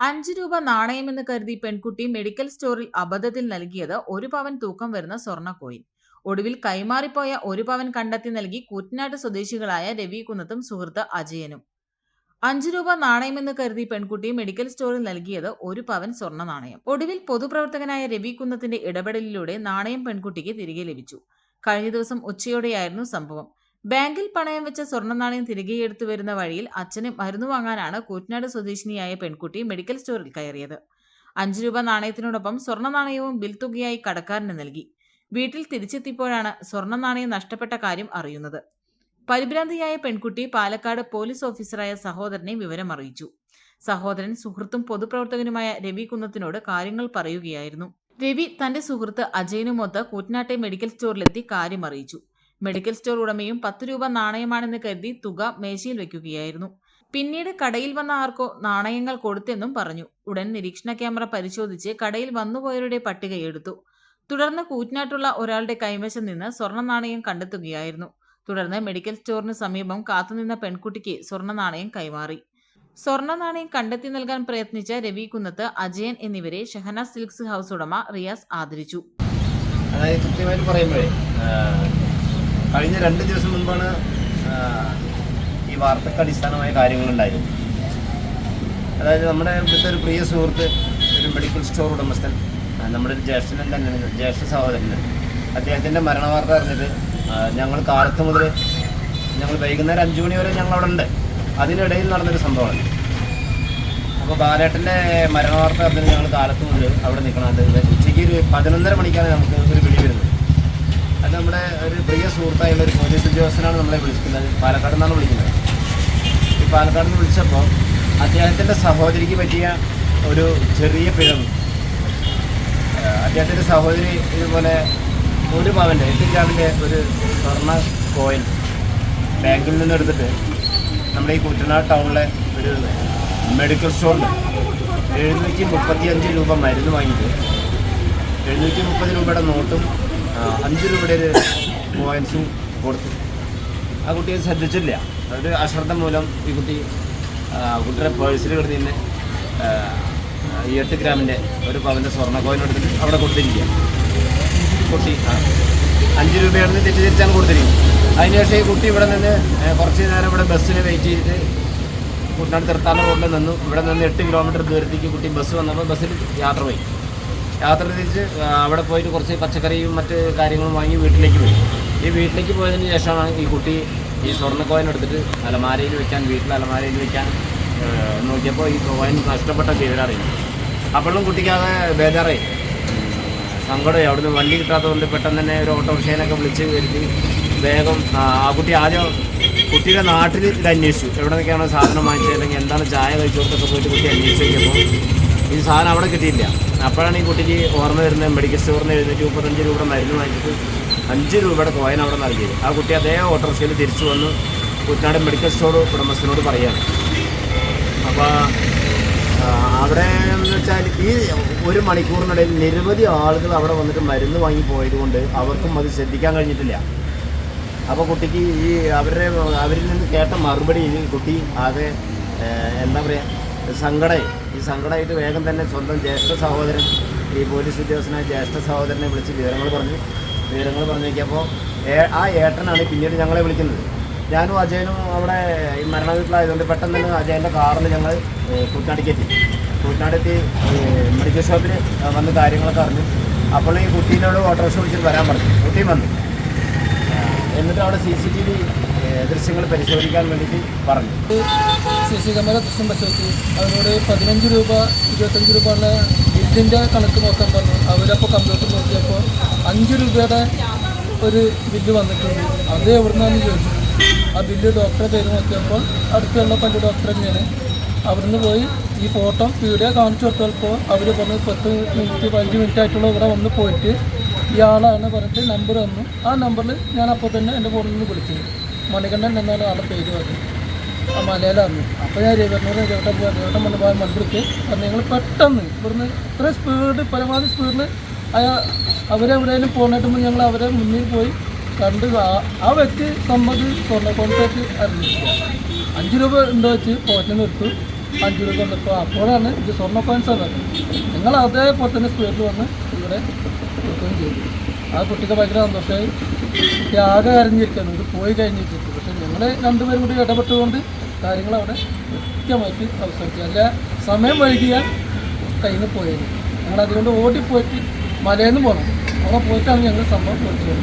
അഞ്ച് രൂപ നാണയമെന്ന് കരുതി പെൺകുട്ടി മെഡിക്കൽ സ്റ്റോറിൽ അബദ്ധത്തിൽ നൽകിയത് ഒരു പവൻ തൂക്കം വരുന്ന സ്വർണ കോയിൻ. ഒടുവിൽ കൈമാറിപ്പോയ ഒരു പവൻ കണ്ടെത്തി നൽകി കൂറ്റനാട് സ്വദേശികളായ രവി കുന്നത്തും സുഹൃത്ത് അജയനും. അഞ്ചു രൂപ നാണയമെന്ന് കരുതി പെൺകുട്ടി മെഡിക്കൽ സ്റ്റോറിൽ നൽകിയത് ഒരു പവൻ സ്വർണ നാണയം. ഒടുവിൽ പൊതുപ്രവർത്തകനായ രവി കുന്നത്തിന്റെ ഇടപെടലിലൂടെ നാണയം പെൺകുട്ടിക്ക് തിരികെ ലഭിച്ചു. കഴിഞ്ഞ ദിവസം ഉച്ചയോടെയായിരുന്നു സംഭവം. ബാങ്കിൽ പണയം വെച്ച സ്വർണ നാണയം തിരികെ എടുത്തു വരുന്ന വഴിയിൽ അച്ഛന് മരുന്ന് വാങ്ങാനാണ് കൂറ്റനാട് സ്വദേശിനിയായ പെൺകുട്ടി മെഡിക്കൽ സ്റ്റോറിൽ കയറിയത്. അഞ്ചു രൂപ നാണയത്തിനോടൊപ്പം സ്വർണ നാണയവും ബിൽ തുകയായി കടക്കാരന് നൽകി. വീട്ടിൽ തിരിച്ചെത്തിയപ്പോഴാണ് സ്വർണ നാണയം നഷ്ടപ്പെട്ട കാര്യം അറിയുന്നത്. പരിഭ്രാന്തിയായ പെൺകുട്ടി പാലക്കാട് പോലീസ് ഓഫീസറായ സഹോദരനെ വിവരം അറിയിച്ചു. സഹോദരൻ സുഹൃത്തും പൊതുപ്രവർത്തകനുമായ രവി കുന്നത്തിനോട് കാര്യങ്ങൾ പറയുകയായിരുന്നു. രവി തന്റെ സുഹൃത്ത് അജയനുമൊത്ത് കൂറ്റനാട്ടെ മെഡിക്കൽ സ്റ്റോറിലെത്തി കാര്യം അറിയിച്ചു. മെഡിക്കൽ സ്റ്റോർ ഉടമയും പത്ത് രൂപ നാണയമാണെന്ന് കരുതി തുക മേശയിൽ വെക്കുകയായിരുന്നു. പിന്നീട് കടയിൽ വന്ന ആർക്കോ നാണയങ്ങൾ കൊടുത്തെന്നും പറഞ്ഞു. ഉടൻ നിരീക്ഷണ ക്യാമറ പരിശോധിച്ച് കടയിൽ വന്നുപോയവരുടെ പട്ടിക എടുത്തു തുടർന്ന് കൂറ്റനാട്ടുള്ള ഒരാളുടെ കൈവശം നിന്ന് സ്വർണ നാണയം കണ്ടെത്തുകയായിരുന്നു. തുടർന്ന് മെഡിക്കൽ സ്റ്റോറിന് സമീപം കാത്തുനിന്ന പെൺകുട്ടിക്ക് സ്വർണ നാണയം കൈമാറി. സ്വർണ നാണയം കണ്ടെത്തി നൽകാൻ പ്രയത്നിച്ച രവി കുന്നത്ത് അജയൻ എന്നിവരെ ഷഹന സിൽക്സ് ഹൗസ് ഉടമ റിയാസ് ആദരിച്ചു. അതായത് കൃത്യമായിട്ട് പറയുമ്പോഴേ കഴിഞ്ഞ രണ്ട് ദിവസം മുൻപാണ് ഈ വാർത്തക്ക് അടിസ്ഥാനമായ കാര്യങ്ങളുണ്ടായിരുന്നു അതായത് നമ്മുടെ ഇവിടുത്തെ ഒരു പ്രിയ സുഹൃത്ത് ഒരു മെഡിക്കൽ സ്റ്റോർ ഉടമസ്ഥൻ നമ്മുടെ ഒരു ജ്യേഷ്ഠനൻ തന്നെ ജ്യേഷ്ഠ സഹോദരൻ അദ്ദേഹത്തിന്റെ മരണവാർത്ത അറിഞ്ഞിട്ട് ഞങ്ങൾ കാലത്ത് മുതൽ ഞങ്ങൾ വൈകുന്നേരം അഞ്ചു മണി വരെ ഞങ്ങൾ അവിടെ ഉണ്ട് അതിനിടയിൽ നടന്നൊരു സംഭവമാണ്. അപ്പോൾ ബാലേട്ടന്റെ മരണവാർത്ത അറിഞ്ഞിട്ട് ഞങ്ങൾ കാലത്ത് മുതൽ അവിടെ നിൽക്കണം. അത് ഉച്ചയ്ക്ക് ഒരു പതിനൊന്നര മണിക്കാണ് നമുക്ക് ഒരു വരുന്നത് നമ്മുടെ ഒരു പ്രിയ സുഹൃത്തായുള്ള ഒരു പോലീസ് ഉദ്യോഗസ്ഥനാണ് നമ്മളെ വിളിക്കുന്നത്. പാലക്കാട് നിന്നാണ് വിളിക്കുന്നത്. ഈ പാലക്കാട് നിന്ന് വിളിച്ചപ്പോൾ അദ്ദേഹത്തിന്റെ സഹോദരിക്ക് പറ്റിയ ഒരു ചെറിയ പിഴവ്. അദ്ദേഹത്തിന്റെ സഹോദരി ഇതുപോലെ ഒരു പവന്റെ എട്ട് ഗ്രാമിന്റെ ഒരു സ്വർണ കോയിൻ ബാങ്കിൽ നിന്ന് എടുത്തിട്ട് നമ്മുടെ ഈ കുട്ടനാട് ടൗണിലെ ഒരു മെഡിക്കൽ സ്റ്റോറിൽ എഴുന്നൂറ്റി മുപ്പത്തി അഞ്ച് രൂപ മരുന്ന് വാങ്ങിയിട്ട് എഴുന്നൂറ്റി മുപ്പത് രൂപയുടെ നോട്ടും അഞ്ച് രൂപയുടെ ഒരു കോയിൻസും കൊടുത്തു. ആ കുട്ടിയെ ശ്രദ്ധിച്ചില്ല. അതൊരു അശ്രദ്ധ മൂലം ഈ കുട്ടി കുട്ടിയുടെ പേഴ്സിൽ കിടന്ന് ഈ എട്ട് ഗ്രാമിന്റെ ഒരു പവന്റെ സ്വർണ കോയിൻ എടുത്തിട്ട് അവിടെ കൊടുത്തിരിക്കുക. കുട്ടി അഞ്ച് രൂപയാണെന്ന് തെറ്റിദ്ധരിച്ചാണ് കൊടുത്തിരിക്കുന്നത്. അതിനുശേഷം ഈ കുട്ടി ഇവിടെ നിന്ന് കുറച്ച് നേരം ഇവിടെ ബസ്സിന് വെയിറ്റ് ചെയ്തിട്ട് കുട്ടനാട് തീർത്ഥാടന റോഡിൽ നിന്നു. ഇവിടെ നിന്ന് എട്ട് കിലോമീറ്റർ ദൂരത്തേക്ക് കുട്ടി ബസ് വന്നപ്പോൾ ബസ്സിൽ യാത്ര പോയി. യാത്ര തിരിച്ച് അവിടെ പോയിട്ട് കുറച്ച് പച്ചക്കറിയും മറ്റ് കാര്യങ്ങളും വാങ്ങി വീട്ടിലേക്ക് പോയി. ഈ വീട്ടിലേക്ക് പോയതിന് ശേഷമാണ് ഈ കുട്ടി ഈ സ്വർണ കോയിൻ എടുത്തിട്ട് അലമാരയിൽ വെക്കാൻ വീട്ടിൽ അലമാരയിൽ വെക്കാൻ നോക്കിയപ്പോൾ ഈ കോയിൻ നഷ്ടപ്പെട്ട വിവരം അപ്പോഴും കുട്ടിക്കാതെ ബേജാറായി. സങ്കടമായി. അവിടുന്ന് വണ്ടി കിട്ടാത്തതുകൊണ്ട് പെട്ടെന്ന് തന്നെ ഒരു ഓട്ടോറിക്ഷേനൊക്കെ വിളിച്ച് വരുത്തി വേഗം ആ കുട്ടി ആദ്യം കുട്ടിയുടെ നാട്ടിൽ ഇത് അന്വേഷിച്ചു. എവിടെ നിന്നൊക്കെയാണോ സാധനം വാങ്ങിച്ചത് അല്ലെങ്കിൽ എന്താണ് ചായ കഴിച്ചു കൊടുത്തൊക്കെ പോയിട്ട് കുട്ടി അന്വേഷിച്ചപ്പോൾ ഈ സാധനം അവിടെ കിട്ടിയില്ല. അപ്പോഴാണ് ഈ കുട്ടിക്ക് ഓർമ്മ വരുന്നത് മെഡിക്കൽ സ്റ്റോറിന് എഴുന്നൂറ്റി മുപ്പത്തഞ്ച് രൂപയുടെ മരുന്ന് വാങ്ങിച്ചിട്ട് അഞ്ച് രൂപയുടെ കോയിൻ അവിടെ നൽകിയത്. ആ കുട്ടി അതേ ഓട്ടോറിക്ഷയിൽ തിരിച്ചു വന്ന് കുട്ടനാട് മെഡിക്കൽ സ്റ്റോർ ഉടമസ്ഥനോട് പറയുകയാണ് അപ്പോൾ അവിടെ എന്ന് വെച്ചാൽ ഈ ഒരു മണിക്കൂറിനിടയിൽ നിരവധി ആളുകൾ അവിടെ വന്നിട്ട് മരുന്ന് വാങ്ങി പോയത് കൊണ്ട് അവർക്കും അത് ശ്രദ്ധിക്കാൻ കഴിഞ്ഞിട്ടില്ല. അപ്പോൾ കുട്ടിക്ക് ഈ അവരുടെ അവരിൽ നിന്ന് കേട്ട മറുപടി കുട്ടി ആകെ എന്താ പറയുക സങ്കടമായി ഈ സങ്കടമായിട്ട് വേഗം തന്നെ സ്വന്തം ജ്യേഷ്ഠ സഹോദരൻ ഈ പോലീസ് ഉദ്യോഗസ്ഥനായ ജ്യേഷ്ഠ സഹോദരനെ വിളിച്ച് വിവരങ്ങൾ പറഞ്ഞു. വിവരങ്ങൾ പറഞ്ഞു നോക്കിയപ്പോൾ ഏ- ആ ഏട്ടനാണ് പിന്നീട് ഞങ്ങളെ വിളിക്കുന്നത്. ഞാനും അജയനും അവിടെ ഈ മരണ വീട്ടിലായതുകൊണ്ട് പെട്ടെന്ന് തന്നെ അജയന്റെ കാറിൽ ഞങ്ങൾ കുട്ടനാടിക്കെത്തി കുട്ടനാടെത്തി മെഡിക്കൽ ഷോപ്പിൽ വന്ന് കാര്യങ്ങളൊക്കെ അറിഞ്ഞു. അപ്പോൾ ഈ കുട്ടീനോട് ഓട്ടോറിക്ഷ വിളിച്ചിട്ട് വരാൻ പറഞ്ഞു. കുട്ടിയും വന്നു. എന്നിട്ട് അവിടെ സി സി ടി വി ദൃശ്യങ്ങൾ പരിശോധിക്കാൻ വേണ്ടിയിട്ട് പറഞ്ഞു. ക്യാമറ ദൃശ്യം പരിശോധിച്ചു. അവരോട് പതിനഞ്ച് രൂപ ഇരുപത്തഞ്ച് രൂപ ഉള്ള ബില്ലിന്റെ കണക്ക് നോക്കാൻ പറഞ്ഞു. അവരപ്പോൾ കമ്പ്യൂട്ടർ നോക്കിയപ്പോൾ അഞ്ച് രൂപയുടെ ഒരു ബില്ല് വന്നിട്ടുണ്ട്. അത് എവിടുന്നാന്ന് ചോദിച്ചു. ആ ബില്ല് ഡോക്ടറെ പേര് നോക്കിയപ്പോൾ അടുത്തുള്ള പല ഡോക്ടർ തന്നെയാണ്. അവിടുന്ന് പോയി ഈ ഫോട്ടോ വീഡിയോ കാണിച്ചു കൊടുത്തപ്പോൾ അവർ പറഞ്ഞു പത്ത് മിനിറ്റ് പതിനഞ്ച് മിനിറ്റ് ആയിട്ടുള്ള ഇവിടെ വന്ന് പോയിട്ട് ഇയാളാണ് പറഞ്ഞിട്ട് നമ്പർ തന്നു. ആ നമ്പറിൽ ഞാൻ അപ്പോൾ തന്നെ എന്റെ ഫോണിൽ നിന്ന് വിളിച്ചു. മണികണ്ഠൻ എന്നാണ് ആളുടെ പേര് പറഞ്ഞു ആ മലയിലായിരുന്നു അപ്പോൾ ഞാൻ രവിവർണൂർ രവിട്ടം പോയി രവിട്ടം വന്ന് പോയ മന്ത്രിക്ക് ഞങ്ങൾ പെട്ടെന്ന് ഇവിടുന്ന് ഇത്ര സ്പീഡ് പരമാവധി സ്പീഡിൽ അയാൾ അവരെവിടെയെങ്കിലും പോകണിട്ടുമ്പോൾ ഞങ്ങൾ അവരെ മുന്നിൽ പോയി കണ്ട് ആ- വ്യക്തി സമ്മതി സ്വർണ കോൺട്രാക്ട് അറിഞ്ഞിട്ടില്ല അഞ്ച് രൂപ ഉണ്ടോ വെച്ച് പോറ്റിന് നിർത്തു. അഞ്ച് രൂപ കൊണ്ടിപ്പോൾ അപ്പോഴാണ് ഇത് സ്വർണ കോയിൻസ് ആണ്. ഞങ്ങൾ അതേപോലെ തന്നെ സ്പീഡിൽ വന്ന് ഇവിടെ കൊടുക്കുകയും ചെയ്തു. ആ കുട്ടിക്ക് ഭയങ്കര സന്തോഷമായി. ആകെ അറിഞ്ഞിരിക്കുന്നു ഇത് പോയി കഴിഞ്ഞിരിക്കുന്നു. പക്ഷെ ഞങ്ങൾ രണ്ടുപേരും കൂടി ഇടപെട്ടുകൊണ്ട് കാര്യങ്ങൾ അവിടെ കൃത്യമായിട്ട് അവസാനിച്ചു. അല്ല സമയം വൈകിയാൽ കയ്യിൽ നിന്ന് പോയത് ഞങ്ങൾ അതുകൊണ്ട് ഓടിപ്പോയിട്ട് മലയിൽ നിന്ന് പോകണം അവിടെ പോയിട്ടാണ് ഞങ്ങൾ സംഭവം വിളിച്ചത്.